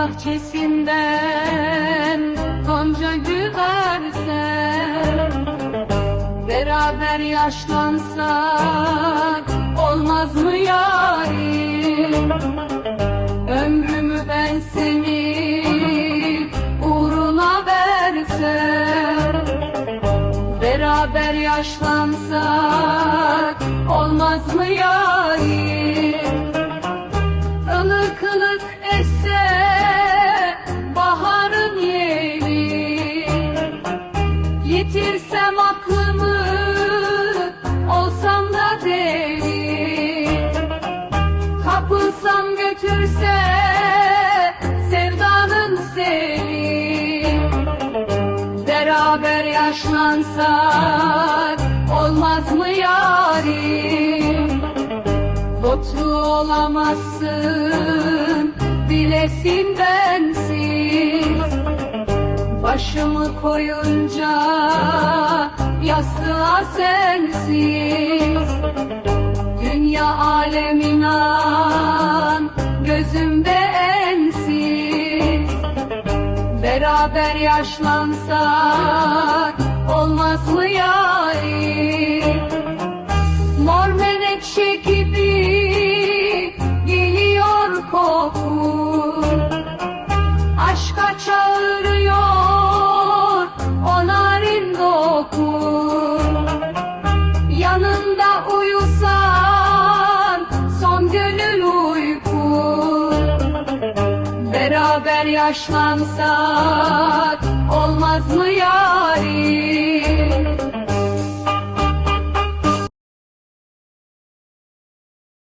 Bahçesinden Gonca güversen Beraber yaşlansak Olmaz mı yarim? Ömrümü ben senin Uğruna versem Beraber yaşlansak Olmaz mı yarim? Ilık ılık esse Yitirsem aklımı olsam da deli. Kapılsam götürse sevdanın seni Beraber yaşlansak olmaz mı yarim? Mutlu olamazsın bilesin bensiz Başımı koyunca yastığa sensiz. Dünya alem inan gözümde ensiz. Beraber yaşlansak olmaz mı yarim Beraber yaşlansak olmaz mı yarim